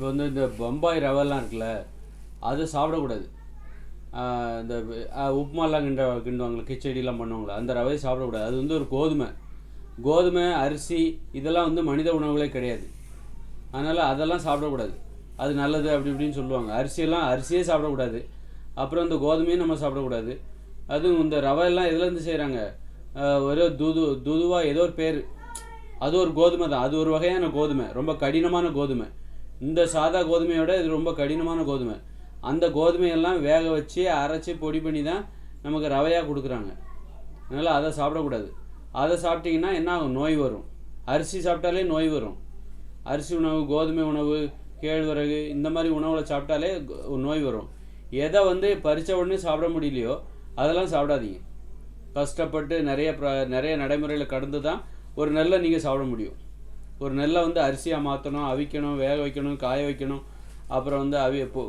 இப்போ வந்து இந்த பம்பாய் ரவெல்லாம் இருக்குல்ல அது சாப்பிடக்கூடாது. இந்த உப்புமாலாம் கிண்ட கிண்டுவாங்களே கிச்சடிலாம் பண்ணுவாங்களே அந்த ரவையை சாப்பிடக்கூடாது. அது வந்து ஒரு கோதுமை. கோதுமை அரிசி இதெல்லாம் வந்து மனித உணவுகளே கிடையாது. அதனால் அதெல்லாம் சாப்பிடக்கூடாது. அது நல்லது அப்படி இப்படின்னு சொல்லுவாங்க. அரிசியெல்லாம் அரிசியே சாப்பிடக்கூடாது. அப்புறம் இந்த கோதுமையும் நம்ம சாப்பிடக்கூடாது. அதுவும் இந்த ரவை எல்லாம் எதுலேருந்து செய்கிறாங்க ஒரே துது தூதுவாக ஏதோ ஒரு பேர். அது ஒரு கோதுமை தான். அது ஒரு வகையான கோதுமை. ரொம்ப கடினமான கோதுமை. இந்த சாதா கோதுமையோட இது ரொம்ப கடினமான கோதுமை. அந்த கோதுமையெல்லாம் வேக வச்சு அரைச்சி பொடி பண்ணி தான் நமக்கு ரவையாக கொடுக்குறாங்க. அதனால் அதை சாப்பிடக்கூடாது. அதை சாப்பிட்டிங்கன்னா என்ன ஆகும் நோய் வரும். அரிசி சாப்பிட்டாலே நோய் வரும். அரிசி உணவு கோதுமை உணவு கேழ்வரகு இந்த மாதிரி உணவுகளை சாப்பிட்டாலே நோய் வரும். எதை வந்து பறிச்ச உடனே சாப்பிட முடியலையோ அதெல்லாம் சாப்பிடாதீங்க. கஷ்டப்பட்டு நிறைய ப்ர- நிறைய நடைமுறையில் கடந்து தான் ஒரு நல்ல நீங்கள் சாப்பிட முடியும். ஒரு நெல்லை வந்து அரிசியாக மாற்றணும் அவிக்கணும் வேக வைக்கணும் காய வைக்கணும். அப்புறம் வந்து அவி போ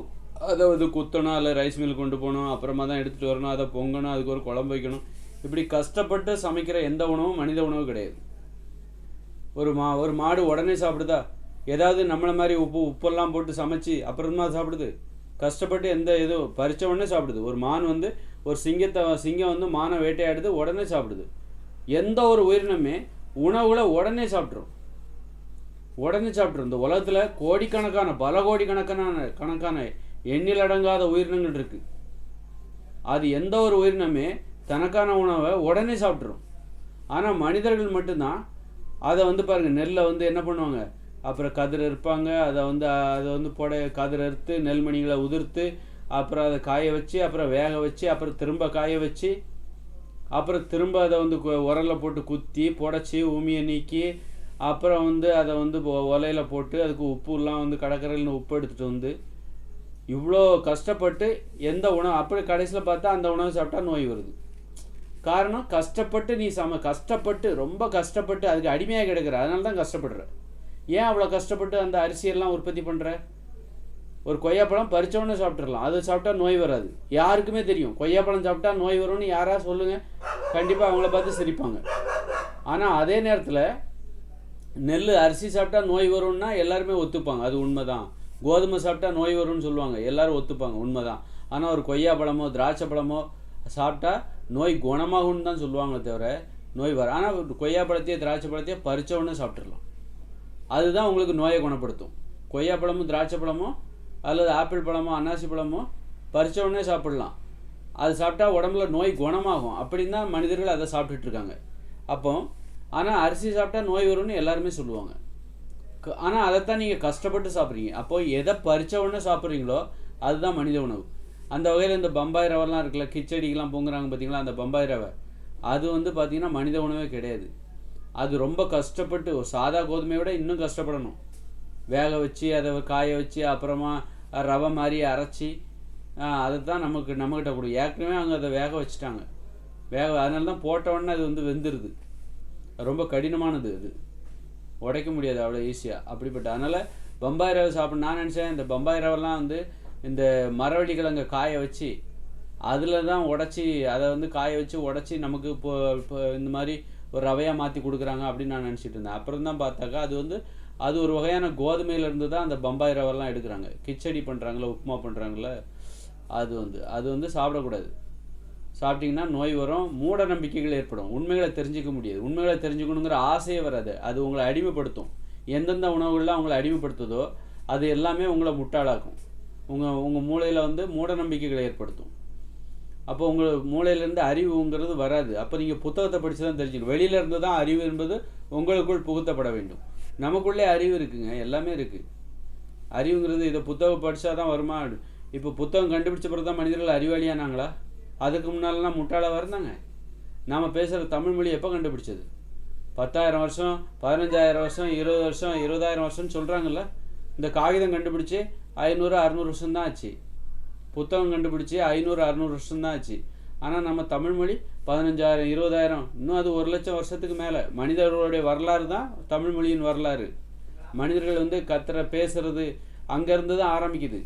அதை வந்து குத்தணும் அதில் ரைஸ் மில் கொண்டு போகணும் அப்புறமா தான் எடுத்துகிட்டு வரணும் அதை பொங்கணும் அதுக்கு ஒரு குழம்பு வைக்கணும். இப்படி கஷ்டப்பட்டு சமைக்கிற எந்த உணவும் மனித உணவு கிடையாது. ஒரு மா ஒரு மாடு உடனே சாப்பிடுதா? ஏதாவது நம்மளை மாதிரி உப்பு உப்பெல்லாம் போட்டு சமைச்சு அப்புறமா சாப்பிடுது. கஷ்டப்பட்டு எந்த இது பறித்த உடனே சாப்பிடுது. ஒரு மான் வந்து ஒரு சிங்கத்தை சிங்கம் வந்து மானை வேட்டையாடுது உடனே சாப்பிடுது. எந்த ஒரு உயிரினமே உணவுகளை உடனே சாப்பிட்ரும் உடனே சாப்பிட்ரு இந்த உலகத்தில் கோடிக்கணக்கான பல கோடிக்கணக்கான கணக்கான எண்ணில் அடங்காத உயிரினங்கள் இருக்குது அது எந்த ஒரு உயிரினமே தனக்கான உணவை உடனே சாப்பிட்ரும் ஆனால் மனிதர்கள் மட்டும்தான் அதை வந்து பாருங்கள் நெல்லை வந்து என்ன பண்ணுவாங்க? அப்புறம் கதிர் இருப்பாங்க அதை வந்து அதை வந்து புடை கதிர் அறுத்து நெல்மணிகளை உதிர்த்து அப்புறம் அதை காய வச்சு அப்புறம் வேக வச்சு அப்புறம் திரும்ப காய வச்சு அப்புறம் திரும்ப அதை வந்து கு- போட்டு குத்தி புடச்சி உமியை நீக்கி அப்புறம் வந்து அதை வந்து ஒலையில் போட்டு அதுக்கு உப்புலாம் வந்து கடற்கரையில் உப்பு எடுத்துகிட்டு வந்து இவ்வளோ கஷ்டப்பட்டு எந்த உணவு அப்படி கடைசியில் பார்த்தா அந்த உணவு சாப்பிட்டா நோய் வருது. காரணம் கஷ்டப்பட்டு நீ சம கஷ்டப்பட்டு ரொம்ப கஷ்டப்பட்டு அதுக்கு அடிமையாக கிடக்குற அதனால தான் கஷ்டப்படுற. ஏன் அவ்வளோ கஷ்டப்பட்டு அந்த அரிசியெல்லாம் உற்பத்தி பண்ணுற ஒரு கொய்யாப்பழம் பறிச்ச சாப்பிட்றலாம் அது சாப்பிட்டா நோய் வராது. யாருக்குமே தெரியும். கொய்யாப்பழம் சாப்பிட்டா நோய் வரும்னு யாராவது சொல்லுங்கள் கண்டிப்பாக அவங்கள பார்த்து சிரிப்பாங்க. ஆனால் அதே நேரத்தில் நெல் அரிசி சாப்பிட்டா நோய் வரும்னா எல்லாருமே ஒத்துப்பாங்க. அது உண்மை தான் கோதுமை சாப்பிட்டா நோய் வரும்னு சொல்லுவாங்க. எல்லாரும் ஒத்துப்பாங்க. உண்மை தான் ஆனால் ஒரு கொய்யா பழமோ திராட்சை பழமோ சாப்பிட்டா நோய் குணமாகும்னு தான் சொல்லுவாங்களே தவிர நோய் வர ஆனால் கொய்யா பழத்தையே திராட்சை பழத்தையே பறிச்ச உடனே சாப்பிட்றலாம் அதுதான் உங்களுக்கு நோயை குணப்படுத்தும். கொய்யா பழமும் திராட்சை பழமோ அல்லது ஆப்பிள் பழமோ அன்னாசி பழமோ பறிச்ச உடனே சாப்பிடலாம். அது சாப்பிட்டா உடம்புல நோய் குணமாகும். அப்படின்னு தான் மனிதர்கள் அதை சாப்பிட்டுட்ருக்காங்க அப்போ ஆனால் அரிசி சாப்பிட்டா நோய் வரும்னு எல்லாருமே சொல்லுவாங்க. ஆனால் அதைத்தான் நீங்கள் கஷ்டப்பட்டு சாப்பிட்றீங்க. அப்போது எதை பறிச்ச உடனே சாப்பிட்றீங்களோ அதுதான் மனித உணவு. அந்த வகையில் இந்த பம்பாய் ரவைலாம் இருக்குல்ல கிச்சடிக்கெலாம் பொங்குறாங்க பார்த்தீங்களா அந்த பம்பாய் ரவை. அது வந்து பார்த்திங்கன்னா மனித உணவே கிடையாது. அது ரொம்ப கஷ்டப்பட்டு ஒரு சாதா கோதுமையை விட இன்னும் கஷ்டப்படணும். வேக வச்சு அதை காய வச்சு அப்புறமா ரவை மாதிரி அரைச்சி அதை தான் நமக்கு நம்மக்கிட்ட கொடுக்கும் ஏற்கனவே அவங்க அதை வேக வச்சுட்டாங்க. வேக அதனால தான் போட்ட உடனே அது வந்து வெந்துருது. ரொம்ப கடினமானது அது. உடைக்க முடியாது அவ்வளோ ஈஸியாக அப்படிப்பட்ட. அதனால் பம்பாய் ரவை சாப்பிட நான் நினச்சேன் இந்த பம்பாய் ரவெல்லாம் வந்து இந்த மரவள்ளி கிழங்க காய வச்சு அதில் தான் உடச்சி அதை வந்து காய வச்சு உடச்சி நமக்கு இப்போ இப்போ இந்த மாதிரி ஒரு ரவையாக மாற்றி கொடுக்குறாங்க அப்படின்னு நான் நினச்சிட்டு இருந்தேன். அப்புறம் தான் பார்த்தாக்கா அது வந்து அது ஒரு வகையான கோதுமையிலேருந்து தான் அந்த பம்பாய் ரவெல்லாம் எடுக்கிறாங்க. கிச்சடி பண்ணுறாங்களே உப்புமா பண்ணுறாங்களே அது வந்து அது வந்து சாப்பிடக்கூடாது. சாப்பிட்டீங்கன்னா நோய் வரும் மூட நம்பிக்கைகள் ஏற்படும். உண்மைகளை தெரிஞ்சுக்க முடியாது. உண்மைகளை தெரிஞ்சுக்கணுங்கிற ஆசையே வராது. அது உங்களை அடிமைப்படுத்தும். எந்தெந்த உணவுகள்லாம் உங்களை அடிமைப்படுத்துதோ அது எல்லாமே உங்களை முட்டாளாக்கும். உங்கள் உங்கள் மூளையில் வந்து மூட நம்பிக்கைகளை ஏற்படுத்தும். அப்போ உங்கள் மூளையிலேருந்து அறிவுங்கிறது வராது. அப்போ நீங்கள் புத்தகத்தை படித்து தான் தெரிஞ்சுக்கணும். வெளியில இருந்து தான் அறிவு என்பது உங்களுக்குள் புகுத்தப்பட வேண்டும். நமக்குள்ளே அறிவு இருக்குங்க. எல்லாமே இருக்குது அறிவுங்கிறது இதை புத்தகம் படித்தா தான் வருமா? இப்போ புத்தகம் கண்டுபிடிச்ச பிறகு தான் மனிதர்கள் அறிவாளியானாங்களா? அதுக்கு முன்னாலெலாம் முட்டாளாக இருந்தாங்க? நாம் பேசுகிற தமிழ் மொழி எப்போ கண்டுபிடிச்சது? பத்தாயிரம் வருஷம் பதினஞ்சாயிரம் வருஷம் இருபது வருஷம் இருபதாயிரம் வருஷம்னு சொல்கிறாங்கல்ல இந்த காகிதம் கண்டுபிடிச்சி ஐநூறு அறநூறு வருஷம் தான் ஆச்சு. புத்தகம் கண்டுபிடிச்சி ஐநூறு அறநூறு வருஷம் தான் ஆச்சு. ஆனால் நம்ம தமிழ் மொழி பதினஞ்சாயிரம் இருபதாயிரம் இன்னும் அது ஒரு லட்சம் வருஷத்துக்கு மேலே. மனிதர்களுடைய வரலாறு தான் தமிழ் மொழியின் வரலாறு. மனிதர்கள் வந்து கத்துற பேசுறது அங்கேருந்து தான் ஆரம்பிக்குது.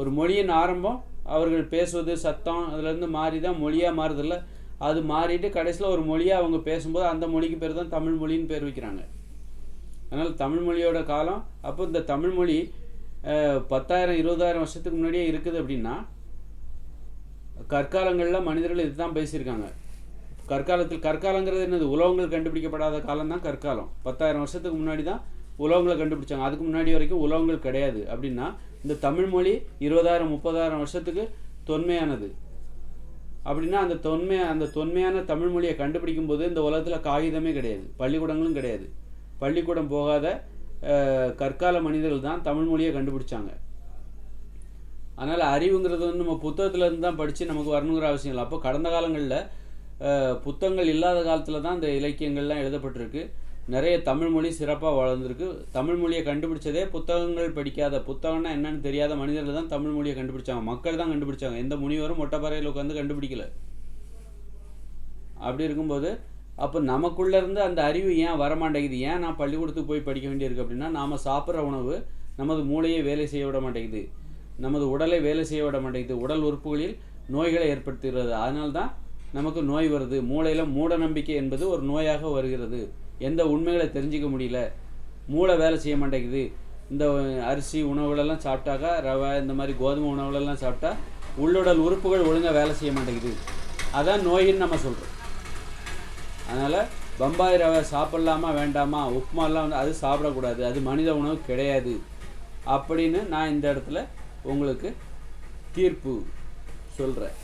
ஒரு மொழியின் ஆரம்பம் அவர்கள் பேசுவது சத்தம் அதுலேருந்து மாறி தான் மொழியாக மாறுதில்ல? அது மாறிட்டு கடைசியில் ஒரு மொழியாக அவங்க பேசும்போது அந்த மொழிக்கு பேர் தான் தமிழ் மொழின்னு பேர் வைக்கிறாங்க. அதனால் தமிழ் மொழியோட காலம் அப்போ இந்த தமிழ் மொழி பத்தாயிரம் இருபதாயிரம் வருஷத்துக்கு முன்னாடியே இருக்குது அப்படின்னா கற்காலங்களில் மனிதர்கள் இதுதான் பேசியிருக்காங்க. கற்காலத்தில் கற்காலங்கிறது என்னது? உலோகங்கள் கண்டுபிடிக்கப்படாத காலம் தான் கற்காலம். பத்தாயிரம் வருஷத்துக்கு முன்னாடி தான் உலகங்களை கண்டுபிடிச்சாங்க. அதுக்கு முன்னாடி வரைக்கும் உலகங்கள் கிடையாது. அப்படின்னா இந்த தமிழ் மொழி இருபதாயிரம் முப்பதாயிரம் வருஷத்துக்கு தொன்மையானது. அப்படின்னா அந்த தொன்மை அந்த தொன்மையான தமிழ் மொழியை கண்டுபிடிக்கும் போது இந்த உலகத்தில் காகிதமே கிடையாது. பள்ளிக்கூடங்களும் கிடையாது. பள்ளிக்கூடம் போகாத கற்கால மனிதர்கள் தான் தமிழ் மொழியை கண்டுபிடிச்சாங்க. அதனால் அறிவுங்கிறது வந்து நம்ம புத்தகத்துலேருந்து தான் படித்து நமக்கு வரணுங்கிற அவசியம் இல்லை. அப்போ கடந்த காலங்களில் புத்தகங்கள் இல்லாத காலத்தில் தான் இந்த இலக்கியங்கள்லாம் எழுதப்பட்டிருக்கு. நிறைய தமிழ்மொழி சிறப்பாக வளர்ந்துருக்கு. தமிழ்மொழியை கண்டுபிடிச்சதே புத்தகங்கள் படிக்காத புத்தகம்னா என்னன்னு தெரியாத மனிதர்கள் தான் தமிழ் மொழியை கண்டுபிடிச்சாங்க. மக்கள் தான் கண்டுபிடிச்சாங்க. எந்த முனிவரும் மொட்டைப்பாறையில் உட்காந்து கண்டுபிடிக்கல. அப்படி இருக்கும்போது அப்போ நமக்குள்ளேருந்து அந்த அறிவு ஏன் வரமாட்டேங்குது? ஏன் நான் பள்ளிக்கூடத்துக்கு போய் படிக்க வேண்டியிருக்கு அப்படின்னா நாம் சாப்பிட்ற உணவு நமது மூளையை வேலை செய்ய விட மாட்டேங்குது. நமது உடலை வேலை செய்ய விட மாட்டேங்குது. உடல் உறுப்புகளில் நோய்களை ஏற்படுத்துகிறது. அதனால்தான் நமக்கு நோய் வருது. மூளையில் மூட நம்பிக்கை என்பது ஒரு நோயாக வருகிறது. எந்த உண்மைகளை தெரிஞ்சிக்க முடியல. மூளை வேலை செய்ய மாட்டேங்குது. இந்த அரிசி உணவுகளெல்லாம் சாப்பிட்டாக்கா ரவை இந்த மாதிரி கோதுமை உணவுகளெல்லாம் சாப்பிட்டா உள்ளுடல் உறுப்புகள் ஒழுங்காக வேலை செய்ய மாட்டேங்குது. அதான் நோயின்னு நம்ம சொல்கிறோம் அதனால் பம்பாய் ரவை சாப்பிட்லாமா வேண்டாமா உப்புமாலாம் வந்து அது சாப்பிடக்கூடாது. அது மனித உணவு கிடையாது. அப்படின்னு நான் இந்த இடத்துல உங்களுக்கு தீர்ப்பு சொல்கிறேன்